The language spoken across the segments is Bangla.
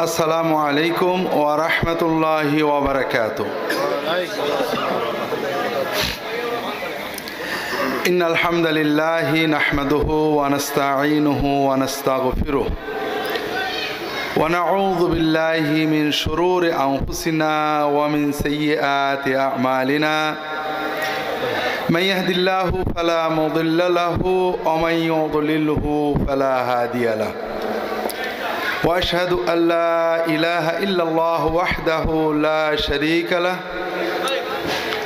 السلام عليكم ورحمة الله وبركاته. إن الحمد لله نحمده ونستعينه ونستغفره ونعوذ بالله من شرور أنفسنا ومن سيئات أعمالنا. من يهد الله فلا مضل له ومن يضلله فلا هادي له. واشهد ان لا اله الا الله وحده لا شريك له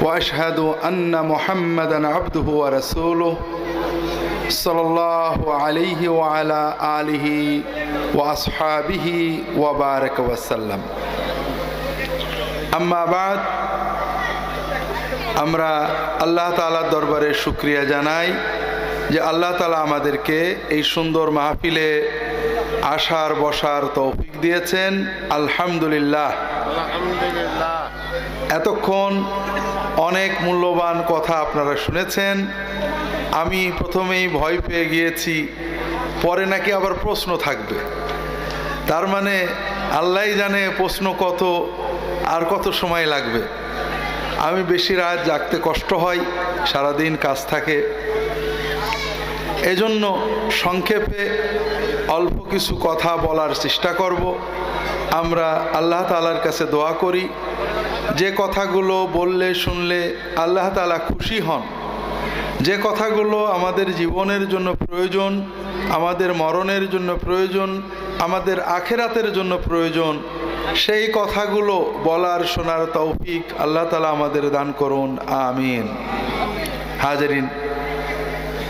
واشهد ان محمدا عبده ورسوله صلى الله عليه وعلى اله واصحابه وبارك وسلم اما بعد আমরা আল্লাহ তালার দরবারে শুক্রিয়া জানাই যে আল্লাহ তালা আমাদেরকে এই সুন্দর মাহফিলে আসার বসার তৌফিক দিয়েছেন আলহামদুলিল্লাহ। এতক্ষণ অনেক মূল্যবান কথা আপনারা শুনেছেন। আমি প্রথমেই ভয় পেয়ে গিয়েছি পরে নাকি আবার প্রশ্ন থাকবে। তার মানে আল্লাহ জানে প্রশ্ন কত আর কত সময় লাগবে। আমি বেশি রাত জাগতে কষ্ট হয় সারাদিন কাজ থাকে। এজন্য সংক্ষেপে অল্প কিছু কথা বলার চেষ্টা করব। আমরা আল্লাহ তালার কাছে দোয়া করি। যে কথাগুলো বললে, শুনলে আল্লাহ তালা খুশি হন। যে কথাগুলো আমাদের জীবনের জন্য প্রয়োজন, আমাদের মরণের জন্য প্রয়োজন, আমাদের আখেরাতের জন্য প্রয়োজন, সেই কথাগুলো বলার শোনার তৌফিক আল্লাহ তালা আমাদের দান করুন। আমিন। হাজারিন,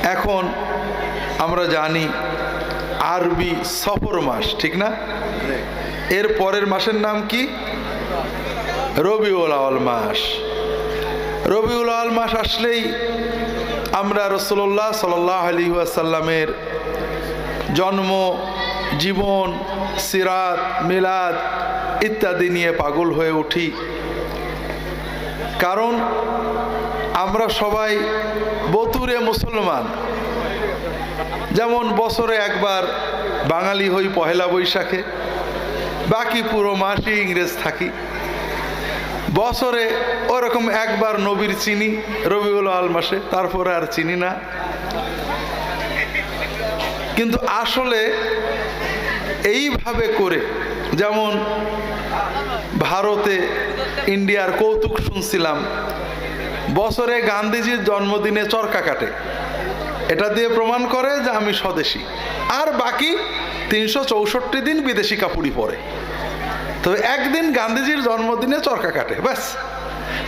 এখন আমরা জানি আরবি সফর মাস, ঠিক না? এর পরের মাসের নাম কি? রবিউল আওয়াল মাস। রবিউল আওয়াল মাস আসলেই আমরা রসল্লাহ সাল্লাহ আলী আসাল্লামের জন্ম, জীবন, সিরাত, মিলাদ ইত্যাদি নিয়ে পাগল হয়ে উঠি। কারণ আমরা সবাই বতুরে মুসলমান। যেমন বছরে একবার বাঙালি হই পহেলা বৈশাখে, বাকি পুরো মাসই ইংরেজ থাকি। বছরে ওরকম একবার নবীর চিনি, রবিউল আল মাসে, তারপরে আর চিনি না। কিন্তু আসলে এইভাবে করে, যেমন ভারতে ইন্ডিয়ার কৌতুক শুনছিলাম, বছরে গান্ধীজির জন্মদিনে চরকা কাটে। এটা দিয়ে প্রমাণ করে যে আমি স্বদেশী। আর বাকি তিনশো চৌষট্টি দিন বিদেশি কাপড়ই পরে। তবে একদিন গান্ধীজির জন্মদিনে চরকা কাটে, ব্যাস।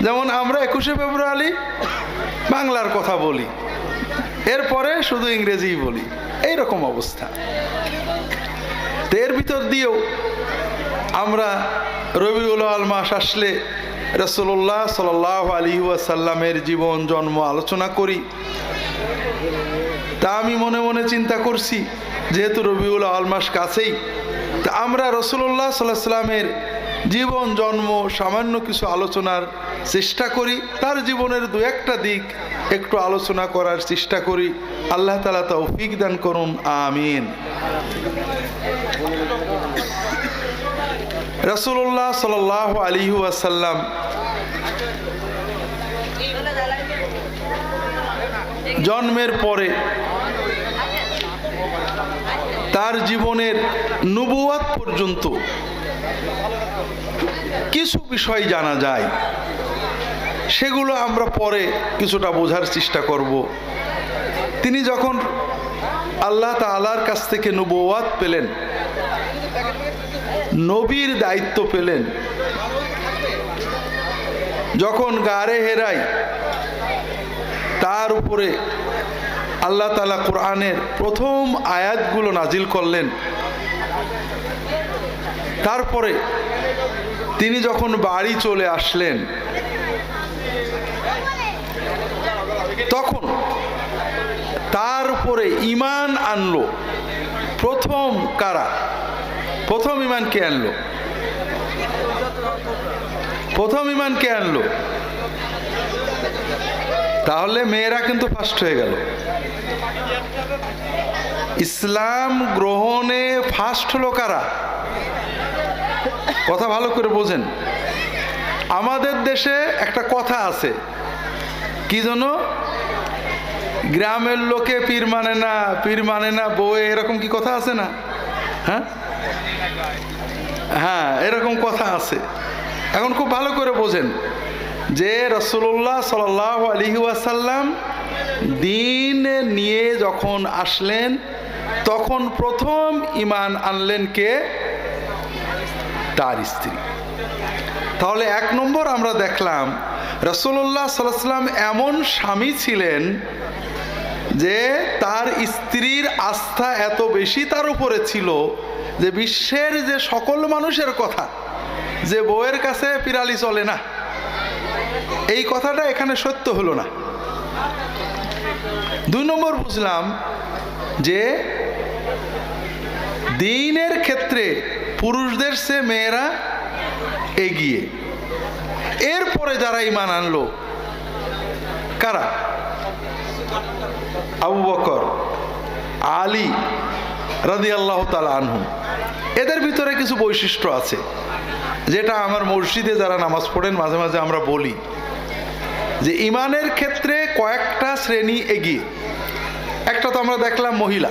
যেমন আমরা একুশে ফেব্রুয়ারি বাংলার কথা বলি, এরপরে শুধু ইংরেজিই বলি এই রকম অবস্থা। তো এর ভিতর দিয়েও আমরা রবিউল আল মাস আসলে রসল্লাহ সাল আলী ওয়াসাল্লামের জীবন, জন্ম আলোচনা করি। তা আমি মনে মনে চিন্তা করছি, যেহেতু রবিউল আল মাস কাছেই। তা আমরা রসুল্লাহ সাল্লাহ সাল্লামের জীবন, জন্ম, সামান্য কিছু আলোচনার চেষ্টা করি, তার জীবনের দু একটা দিক একটু আলোচনা করার চেষ্টা করি। আল্লাহ তালা তৌফিক দান করুন, আমিন। রসুল্লাহ সাল আলী আসাল্লাম জন্মের পরে তার জীবনের নবুয়াত পর্যন্ত কিছু বিষয় জানা যায়। সেগুলো আমরা পরে কিছুটা বোঝার চেষ্টা করব। তিনি যখন আল্লাহ তালার কাছ থেকে নবুয়াত পেলেন, নবীর দায়িত্ব পেলেন, যখন গারে হেরাই তার উপরে আল্লাহ তালা কোরআনের প্রথম আয়াতগুলো নাজিল করলেন। তারপরে তিনি যখন বাড়ি চলে আসলেন, তখন তার উপরে ইমান আনলো। প্রথম কারা? প্রথম ইমান কে আনলো? প্রথম ইমান কে আনলো? তাহলে মেয়েরা কিন্তু ফার্স্ট হয়ে গেল। ইসলাম গ্রহণে ফার্স্ট হলো কারা? কথা ভালো করে বোঝেন। আমাদের দেশে একটা কথা আছে, কি যেন গ্রামের লোকে পীর মানে না, পীর মানে না, বউয়ে এরকম কি কথা আছে না? হ্যাঁ? হ্যাঁ এরকম কথা আছে। এখন খুব ভালো করে বোঝেন। যে রসুল্লাহ সাল আলহি ওয়াসাল্লাম দিন নিয়ে যখন আসলেন, তখন প্রথম ইমান আনলেন কে? তার স্ত্রী। তাহলে এক নম্বর আমরা দেখলাম রসুল্লাহ সাল্লাম এমন স্বামী ছিলেন যে তার স্ত্রীর আস্থা এত বেশি তার উপরে ছিল যে বিশ্বের যে সকল মানুষের কথা, যে বউয়ের কাছে পিরালি চলে না। এই কথাটা এখানে সত্য হলো না। দুই নম্বর বুঝলাম যে দিনের ক্ষেত্রে পুরুষদের সে মেয়েরা এগিয়ে। এরপরে যারা ইমান আনলো, কারা? আবু বকর, আলী রাদি আল্লাহ আনহু। এদের ভিতরে কিছু বৈশিষ্ট্য আছে, যেটা আমার মসজিদে যারা নামাজ পড়েন, মাঝে মাঝে আমরা বলি। যে ইমানের ক্ষেত্রে কয়েকটা শ্রেণি এগিয়ে। একটা তো আমরা দেখলাম মহিলা।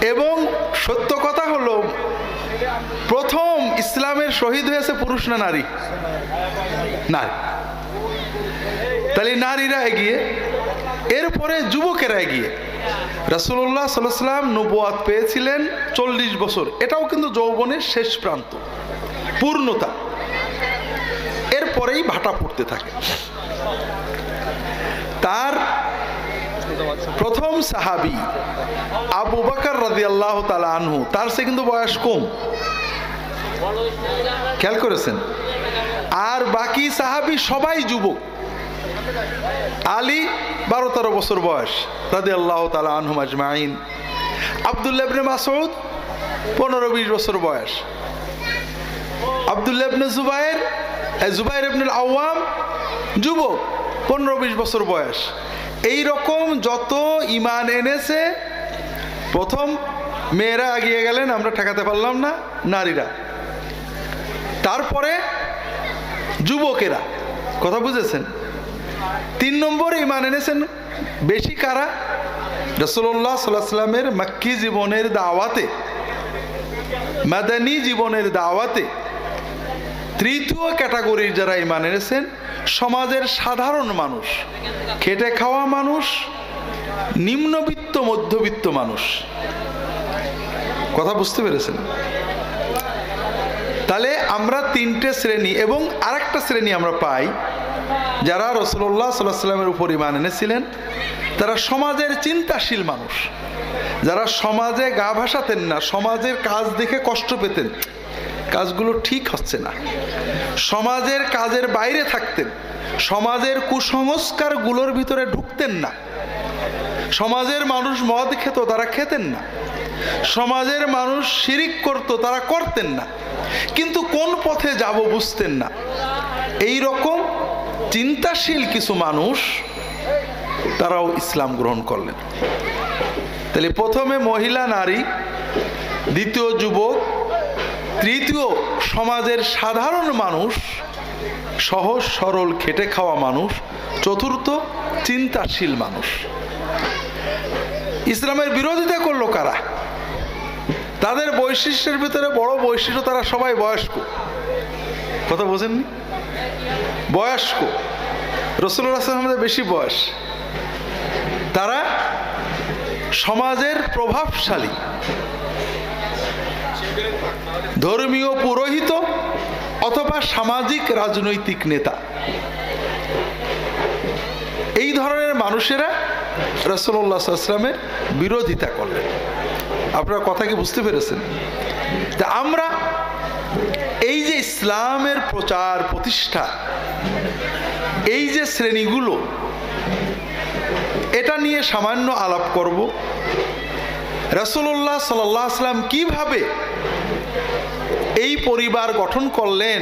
এবং সত্য কথা হলো, প্রথম ইসলামের শহীদ হয়েছে পুরুষ না নারী? নারী তাহলে নারীরা এগিয়ে, এরপরে যুবকেরা এগিয়ে। রাসুল্লাহ সাল্লাম নবুয়াত পেয়েছিলেন চল্লিশ বছর। এটাও কিন্তু যৌবনের শেষ প্রান্ত, পূর্ণতা। এরপরেই ভাটা পড়তে থাকে। তার প্রথম সাহাবি আবু বাকর রাজি আল্লাহ আনহু, তার সে কিন্তু বয়স কম। খেয়াল করেছেন? আর বাকি সাহাবি সবাই যুবক। আলী বারো তেরো বছর বয়স রাজি আল্লাহ তালা আনহু আজমাইন। আবদুল্লাবনে মাসুদ পনেরো বিশ বছর বয়স। আবদুল্লাবনে জুবাইর জুবাইর ইবনুল আওয়াম যুবক, পনেরো বিশ বছর বয়স। এই রকম যত ইমান এনেছে, প্রথম মেয়েরা এগিয়ে গেলেন, আমরা ঠেকাতে পারলাম না, নারীরা। তারপরে যুবকেরা, কথা বুঝেছেন? তিন নম্বরে ইমান এনেছেন বেশি কারা? রসল্লাহ সাল্লামের মাক্কি জীবনের দাওয়াতে, মাদানী জীবনের দাওয়াতে। তৃতীয় ক্যাটাগরির যারা ইমান এনেছেন, সমাজের সাধারণ মানুষ, খেটে খাওয়া মানুষ, নিম্নবিত্ত, মধ্যবিত্ত মানুষ। কথা বুঝতে পেরেছেন? তাহলে আমরা তিনটে শ্রেণি এবং আরেকটা শ্রেণি আমরা পাই, যারা রসল্লাহ সাল্লাহ সাল্লামের উপর ইমান এনেছিলেন, তারা সমাজের চিন্তাশীল মানুষ। যারা সমাজে গা ভাসাতেন না, সমাজের কাজ দেখে কষ্ট পেতেন। কাজগুলো ঠিক হচ্ছে না। সমাজের কাজের বাইরে থাকতেন, সমাজের কুসংস্কারগুলোর ভিতরে ঢুকতেন না। সমাজের মানুষ মদ খেত, তারা খেতেন না। সমাজের মানুষ শিরিক করত, তারা করতেন না। কিন্তু কোন পথে যাব বুঝতেন না। এই রকম চিন্তাশীল কিছু মানুষ, তারাও ইসলাম গ্রহণ করলেন। তাহলে প্রথমে মহিলা, নারী, দ্বিতীয় যুবক তৃতীয় সমাজের সাধারণ মানুষ, সহজ, সরল, খেটে খাওয়া মানুষ, চতুর্থ, চিন্তাশীল মানুষ। ইসলামের বিরোধিতা করল কারা? তাদের বৈশিষ্ট্যের ভিতরে বড় বৈশিষ্ট্য তারা সবাই বয়স্ক। কথা বোঝেননি? বয়স্ক। রসুল্লাহ আসলামের বেশি বয়স। তারা সমাজের প্রভাবশালী। ধর্মীয় পুরোহিত অথবা সামাজিক রাজনৈতিক নেতা। এই ধরনের মানুষেরা রসল্লাহামের বিরোধিতা করলেন। আপনারা কথা কি বুঝতে পেরেছেন? আমরা এই যে ইসলামের প্রচার প্রতিষ্ঠা, এই যে শ্রেণীগুলো, এটা নিয়ে সামান্য আলাপ করব। রসল্লাহ সাল্লাম কীভাবে এই পরিবার গঠন করলেন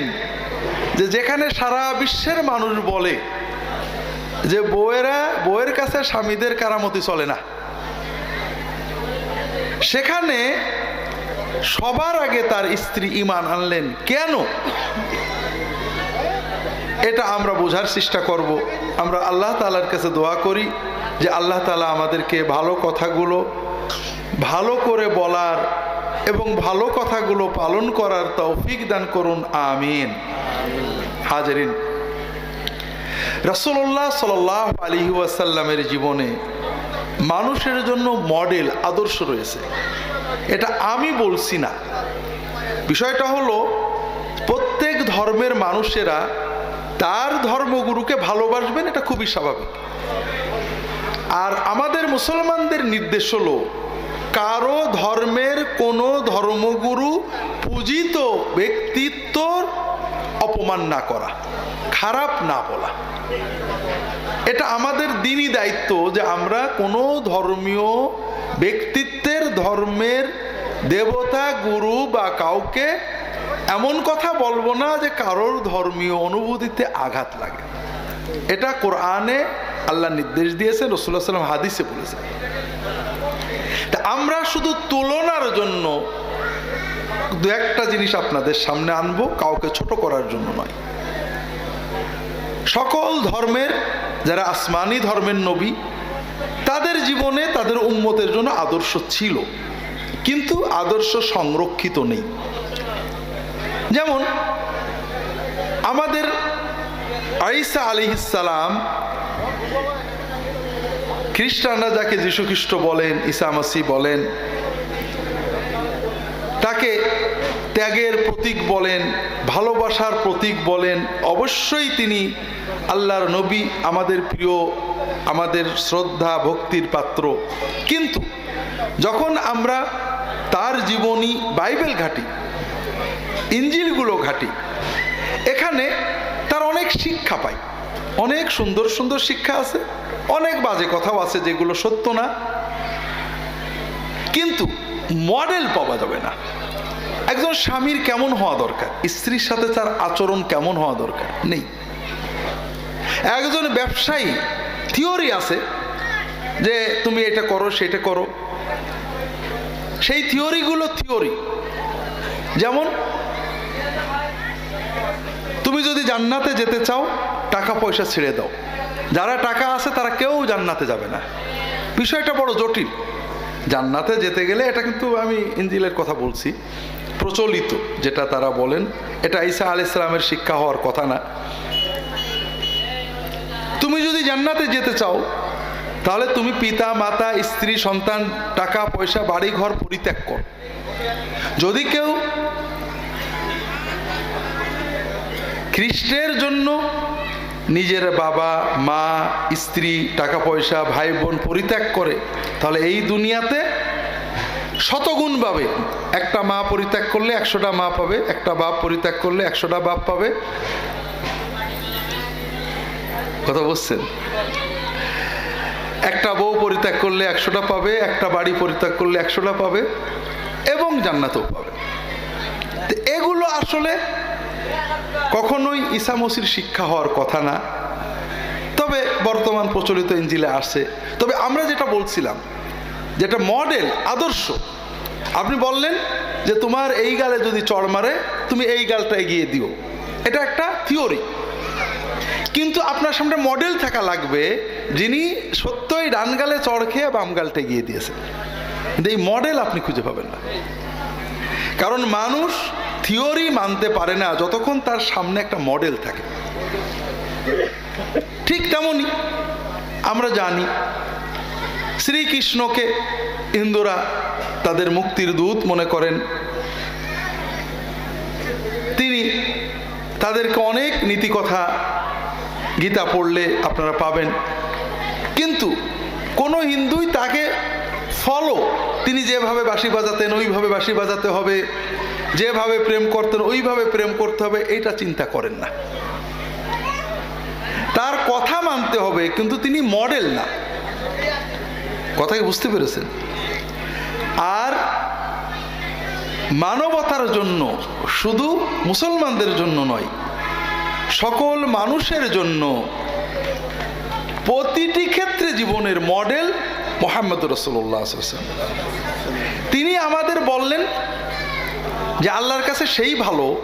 যে যেখানে সারা বিশ্বের মানুষ বলে যে বউয়েরা, বউয়ের কাছে স্বামীদের কারামতি চলে না। সেখানে সবার আগে তার স্ত্রী ইমান আনলেন। কেন? এটা আমরা বোঝার চেষ্টা করব। আমরা আল্লাহ তালার কাছে দোয়া করি যে আল্লাহ তালা আমাদেরকে ভালো কথাগুলো ভালো করে বলার এবং ভালো কথাগুলো পালন করার তৌফিক দান করুন, আমিন। হাজারিন রসল্লাহ সাল আলী ওয়াসাল্লামের জীবনে মানুষের জন্য মডেল আদর্শ রয়েছে। এটা আমি বলছি না। বিষয়টা হলো, প্রত্যেক ধর্মের মানুষেরা তার ধর্মগুরুকে ভালোবাসবেন, এটা খুবই স্বাভাবিক। আর আমাদের মুসলমানদের নির্দেশ হলো, কারও ধর্মের কোনো ধর্মগুরু পূজিত ব্যক্তিত্বর অপমান না করা, খারাপ না বলা। এটা আমাদের দিনই দায়িত্ব যে আমরা কোনো ধর্মীয় ব্যক্তিত্বের, ধর্মের দেবতা, গুরু বা কাউকে এমন কথা বলব না যে কারোর ধর্মীয় অনুভূতিতে আঘাত লাগে। এটা কোরআনে আল্লাহ নির্দেশ দিয়েছে রসুল্লাহ সাল্লাম হাদিসে বলেছে আমরা শুধু তুলনার জন্য দু একটা জিনিস আপনাদের সামনে আনব, কাউকে ছোট করার জন্য নয়। সকল ধর্মের, যারা আসমানি ধর্মের নবী, তাদের জীবনে, তাদের উম্মতের জন্য আদর্শ ছিল। কিন্তু আদর্শ সংরক্ষিত নেই। যেমন, আমাদের আইসা আলী ইসালাম খ্রিস্টানরা যাকে যীশু খ্রিস্ট বলেন, ঈসা মাসি বলেন তাকে ত্যাগের প্রতীক বলেন, ভালোবাসার প্রতীক বলেন, অবশ্যই তিনি আল্লাহর নবী, আমাদের প্রিয়, আমাদের শ্রদ্ধা, ভক্তির পাত্র। কিন্তু যখন আমরা তার জীবনী বাইবেল ঘাটি, ইঞ্জিলগুলো ঘাটি, এখানে তার অনেক শিক্ষা পাই। অনেক সুন্দর সুন্দর শিক্ষা আছে, অনেক বাজে কথাও আছে যেগুলো সত্য না। কিন্তু মডেল পাওয়া যাবে না। একজন স্বামীর কেমন হওয়া দরকার? স্ত্রীর সাথে তার আচরণ কেমন হওয়া দরকার? নেই। একজন ব্যবসায়ী থিওরি আছে যে তুমি এটা করো, সেটা করো। সেই থিওরিগুলো থিওরি যেমন, তুমি যদি জান্নাতে যেতে চাও, টাকা পয়সা ছেড়ে দাও। যারা টাকা আছে, তারা কেউ জান্নাতে যাবে না। বিষয়টা বড় জটিল। জান্নাতে যেতে গেলে এটা কিন্তু আমি ইঞ্জিলের কথা বলছি। প্রচলিত, যেটা তারা বলেন। এটা ঈসা আল ইসলামের শিক্ষা হওয়ার কথা না। তুমি যদি জান্নাতে যেতে চাও, তাহলে তুমি পিতা, মাতা, স্ত্রী, সন্তান, টাকা, পয়সা, বাড়ি, ঘর পরিত্যাগ কর। যদি কেউ খ্রিস্টের জন্য নিজের বাবা, মা, স্ত্রী, টাকা, পয়সা, ভাই, বোন পরিত্যাগ করে, তাহলে এই দুনিয়াতে শতগুণ পাবে একটা মা পরিত্যাগ করলে একশোটা মা পাবে, একটা বাপ পরিত্যাগ করলে একশোটা বাপ পাবে। কথা বুঝছেন একটা বউ পরিত্যাগ করলে একশোটা পাবে, একটা বাড়ি পরিত্যাগ করলে একশোটা পাবে এবং জান্নাতও পাবে। এগুলো আসলে কখনোই ঈসা মসির শিক্ষা হওয়ার কথা না। তবে বর্তমান প্রচলিত ইঞ্জিলে আসে। তবে আমরা যেটা বলছিলাম যেটা মডেল আদর্শ। আপনি বললেন যে তোমার এই গালে যদি চড় মারে, তুমি এই গালটা এগিয়ে দিও। এটা একটা থিওরি কিন্তু আপনার সামনে মডেল থাকা লাগবে যিনি সত্যই ডান গালে চড় খেয়ে বাম গালটা এগিয়ে দিয়েছেন। কিন্তু এই মডেল আপনি খুঁজে পাবেন না। কারণ মানুষ থিওরি মানতে পারে না যতক্ষণ তার সামনে একটা মডেল থাকে। ঠিক তেমনই আমরা জানি শ্রীকৃষ্ণকে হিন্দুরা তাদের মুক্তির দূত মনে করেন। তিনি তাদেরকে অনেক নীতি কথা গীতা পড়লে আপনারা পাবেন। কিন্তু কোনো হিন্দুই তাকে ফলো তিনি যেভাবে বাঁশি বাজাতেন, ওইভাবে বাঁশি বাজাতে হবে, যেভাবে প্রেম করতেন, ওইভাবে প্রেম করতে হবে, এটা চিন্তা করেন না। তার কথা মানতে হবে, কিন্তু তিনি মডেল না। কথাকে বুঝতে পেরেছেন। আর মানবতার জন্য, শুধু মুসলমানদের জন্য নয়, সকল মানুষের জন্য প্রতিটি ক্ষেত্রে জীবনের মডেল মোহাম্মদ রসুল্লাহ তিনি আমাদের বললেন যে আল্লাহর কাছে সেই ভালো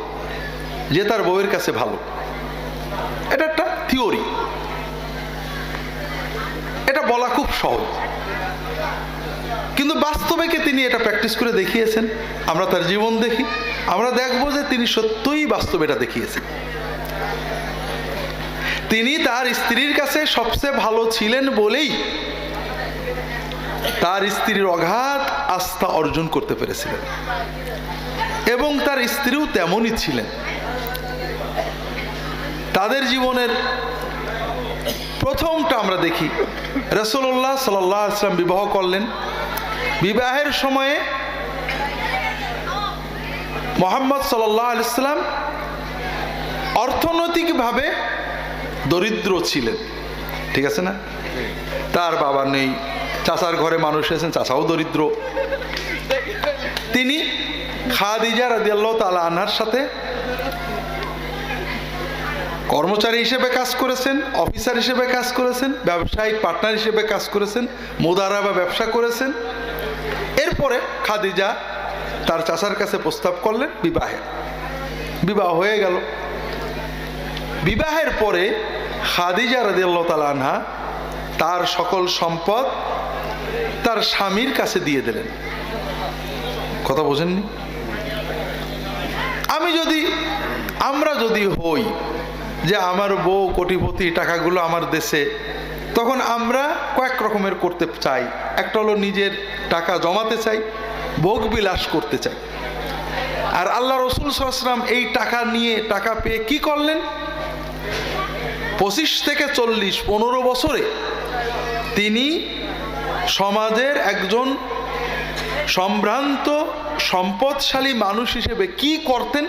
যে তার বউয়ের কাছে ভালো। এটা একটা থিওরি। এটা বলা খুব সহজ। কিন্তু বাস্তবে কে তিনি এটা প্র্যাকটিস করে দেখিয়েছেন? আমরা তার জীবন দেখি, আমরা দেখব যে তিনি সত্যই বাস্তবে এটা দেখিয়েছেন। তিনি তার স্ত্রীর কাছে সবচেয়ে ভালো ছিলেন বলেই তার স্ত্রীর অগাধ আস্থা অর্জন করতে পেরেছিলেন। এবং তার স্ত্রীও তেমনই ছিলেন। তাদের জীবনের প্রথমটা আমরা দেখি। রসুল্লাহ সাল্লাহ আসলাম বিবাহ করলেন। বিবাহের সময়ে মোহাম্মদ সাল্লাহ আলাইসাল্লাম অর্থনৈতিকভাবে দরিদ্র ছিলেন। ঠিক আছে না? তার বাবা নেই, চাচার ঘরে মানুষ এসেছেন চাচাও দরিদ্র। তিনি খাদিজা রাদিয়াল্লাহ তালা আনহার সাথে কর্মচারী হিসেবে কাজ করেছেন, অফিসার হিসেবে কাজ করেছেন, ব্যবসায়িক পার্টনার হিসেবে কাজ করেছেন মোদারা বা ব্যবসা করেছেন। এরপরে খাদিজা তার চাচার কাছে প্রস্তাব করলেন বিবাহে। বিবাহ হয়ে গেল। বিবাহের পরে খাদিজা রাদিয়াল্লাহ তালা আনহা তার সকল সম্পদ তার স্বামীর কাছে দিয়ে দিলেন। কথা বোঝেননি? আমি যদি, আমরা যদি হই যে আমার বউ কোটিপতি টাকাগুলো আমার দেশে। তখন আমরা কয়েক রকমের করতে চাই। একটা হলো নিজের টাকা জমাতে চাই, ভোগ বিলাস করতে চাই। আর আল্লাহ রসুল সাল্লাম এই টাকা নিয়ে টাকা পেয়ে কি করলেন? পঁচিশ থেকে চল্লিশ, পনেরো বছরে তিনি সমাজের একজন সম্ভ্রান্ত, সম্পদশালী মানুষ হিসেবে কি করতেন?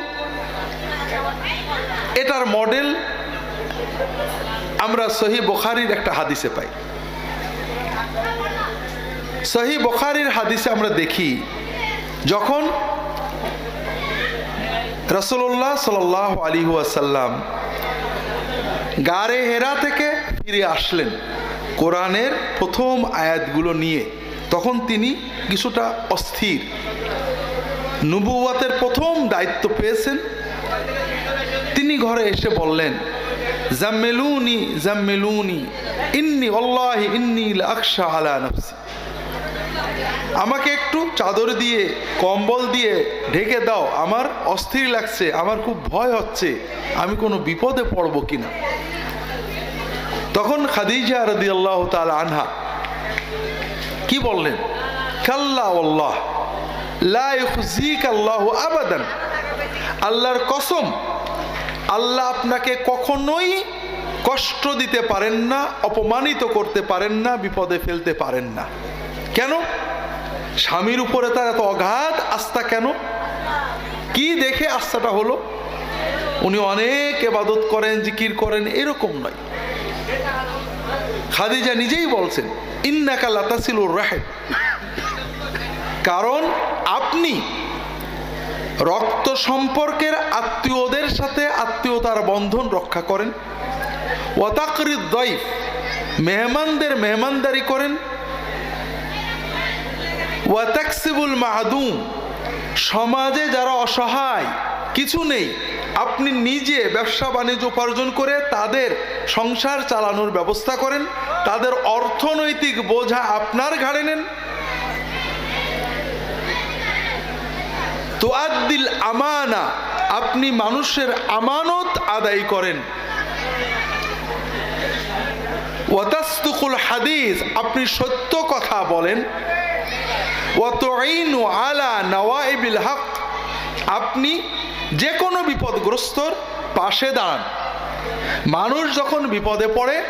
এটার মডেল আমরা সহি বখারির একটা হাদিসে পাই। সহি বখারির হাদিসে আমরা দেখি, যখন রসল্লাহ সাল আলী আসাল্লাম গারে হেরা থেকে ফিরে আসলেন কোরআনের প্রথম আয়াতগুলো নিয়ে, তখন তিনি কিছুটা অস্থির। নুবুয়াতের প্রথম দায়িত্ব পেয়েছেন। তিনি ঘরে এসে বললেন জাম্মেলুনি জাম্মেলুনি ইন্নি অল্লাহ ইন্নি আকশা আলা নফসি আমাকে একটু চাদর দিয়ে, কম্বল দিয়ে ঢেকে দাও। আমার অস্থির লাগছে, আমার খুব ভয় হচ্ছে। আমি কোনো বিপদে পড়ব কিনা? তখন খাদিজা রদি আল্লাহ তাল আনহা কি বললেন? কাল্লা আল্লাহ আল্লাহ আবাদান। আল্লাহর কসম আল্লাহ আপনাকে কখনোই কষ্ট দিতে পারেন না, অপমানিত করতে পারেন না, বিপদে ফেলতে পারেন না। কেন? স্বামীর উপরে তার এত অগাধ আস্থা কেন? কি দেখে আস্থাটা হলো? উনি অনেক এবাদত করেন, জিকির করেন, এরকম নয়। খাদিজা নিজেই বলছেন, ইন্নাকা লাতাসিলুর রাহেব। কারণ আপনি রক্ত সম্পর্কের আত্মীয়দের সাথে আত্মীয়তার বন্ধন রক্ষা করেন। ওয়াতাকরিদ দইফ মেহমানদের মেহমানদারি করেন। ওয়াতাকসিবুল মাহাদুম, সমাজে যারা অসহায়, কিছু নেই, আপনি নিজে ব্যবসা বাণিজ্য উপার্জন করে তাদের সংসার চালানোর ব্যবস্থা করেন। তাদের অর্থনৈতিক বোঝা আপনার ঘাড়ে নেন। তোয়াদ্দিল আমানা, আপনি মানুষের আমানত আদায় করেন। হাদিস, আপনি সত্য কথা বলেন। আলা হক, আপনি যে কোনো বিপদগ্রস্তর পাশে দাঁড়ান। মানুষ যখন বিপদে পড়ে,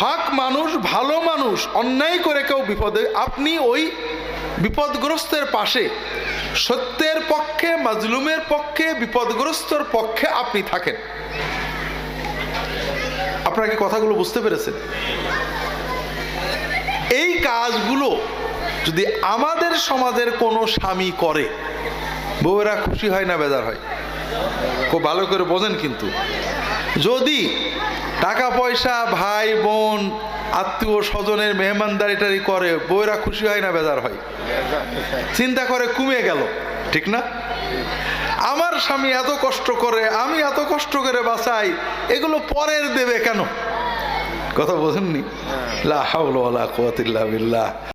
হক মানুষ, ভালো মানুষ, অন্যায় করে কেউ বিপদে, আপনি ওই বিপদগ্রস্তের পাশে সত্যের পক্ষে, মাজলুমের পক্ষে, বিপদগ্রস্তর পক্ষে আপনি থাকেন। আপনাকে কথাগুলো বুঝতে পেরেছেন? এই কাজগুলো যদি আমাদের সমাজের কোনো স্বামী করে, বউয়েরা খুশি হয় না বেজার হয়? খুব ভালো করে বোঝেন কিন্তু। যদি টাকা পয়সা, ভাই, বোন আত্মীয় স্বজনের মেহমানদারিটারি করে বইরা খুশি হয় না, বেজার হয়। চিন্তা করে কমে গেল, ঠিক না? আমার স্বামী এত কষ্ট করে, আমি এত কষ্ট করে বাঁচাই, এগুলো পরের দেবে কেন? কথা বোঝেননি? লা